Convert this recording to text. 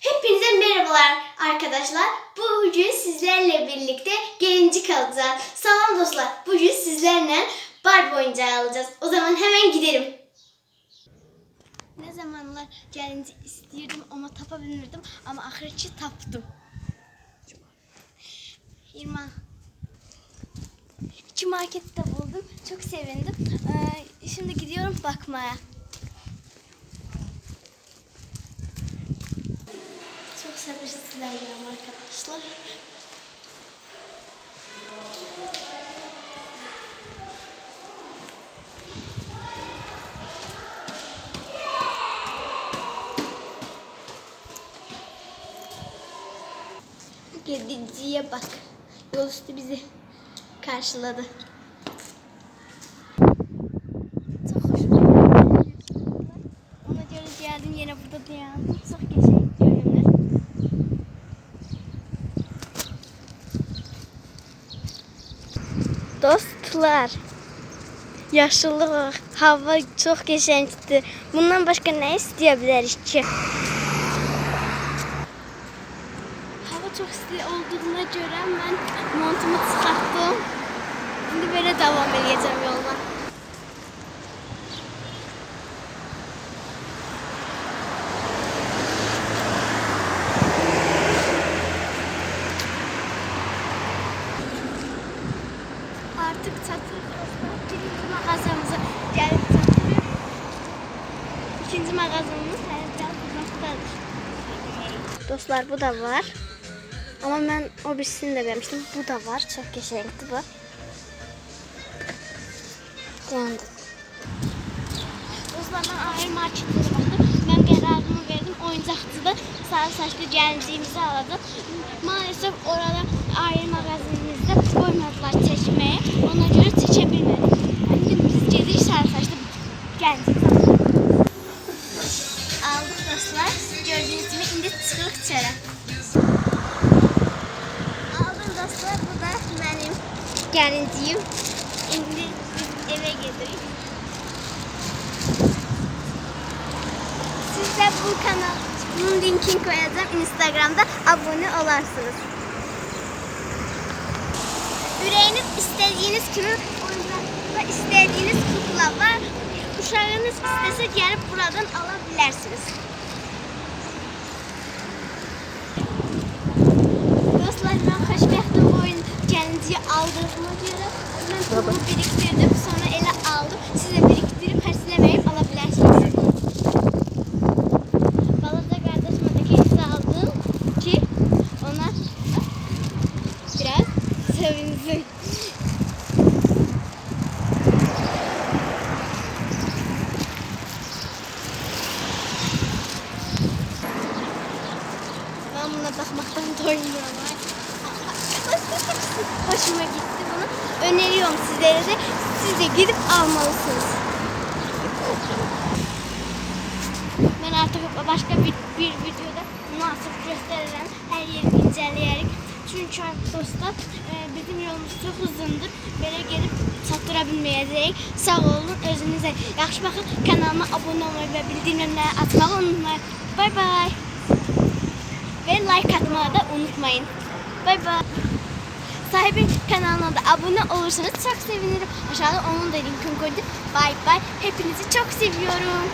Hepinize merhabalar arkadaşlar. Bugün sizlerle birlikte gelincik alacağız. Salam dostlar. Bugün sizlerle Barbie oyuncağı alacağız. O zaman hemen gidelim. Ne zamanlar gelincik istiyordum ama tapabilmirdim ama ahirci taptım. İrman. İki markette buldum. Çok sevindim. Ee, şimdi gidiyorum bakmaya. Çok sabırsızlanıyorum arkadaşlar. Gediciye bak. Yol üstü bizi karşıladı. Çok hoşuma gitti. Ona göre geldim yine burada dayandım. Çok geçen Dostlar, yaşıllıq, hava çox qəşəngdir. Bundan başqa nə istəyə bilərik ki? Hava çox isti olduğuna görə mən montumu çıxartdım. Artık dostlar. Birinci mağazamıza gelip çatırıyor. İkinci mağazamız her biraz uzaktadır. Dostlar bu da var. Ama ben o birisini de beğenmiştim. Bu da var. Çok geçenkti bu. Yandı. Dostlar ben ayrı marketlere baktım. Ben kararımı verdim. Oyuncakçıda sarı saçlı geldiğimizi aldım. Maalesef orada ayrı magazinimizde koymadılar seçmeye. Ona göre seçebilmedik. Şimdi biz gedik sarı saçlı geldiğimizi aldık. Dostlar. Gördüğünüz gibi indi çıkık içeri. Aldım dostlar. Bu da benim gelinciyim. Şimdi biz gidelim. Siz de bu kanalın linkini koyacağım. Instagram'da abone olarsınız. Yüreğiniz istediğiniz kimi oyuncakla istediğiniz kukla var. Uşağınız istese gelip buradan alabilirsiniz. Dostlar ben xoşbəxtəm bu oyun gəlinciyi aldığıma görə mən pulumu birikdirdim, sonra elə aldım. Siz də birikdirib xərcləməyib ala bilərsiniz. Balaca qardaşıma da kedisi aldım ki ona biraz sevinsin. Ben buna bakmaktan doymuyorum. Hoşuma gitti bunu. Öneriyorum sizlere de. Siz de gidip almalısınız. Ben artık başka bir, bir videoda nasıl gösteririm. Her yeri inceleyerek. Çünkü dostlar e, bizim yolumuz çok uzundur. Böyle gelip çattırabilmeyəcəyik. Sağ olun, özünüzə yaxşı baxın. Kanalıma abone olmayı və bildirimləri açmağı unutmayın. Bay bay. Ve like atmayı da unutmayın. Bay bay. Sahibi kanalına da abone olursanız çok sevinirim. Aşağıda onun da linkini koydum. Bay bay. Hepinizi çok seviyorum.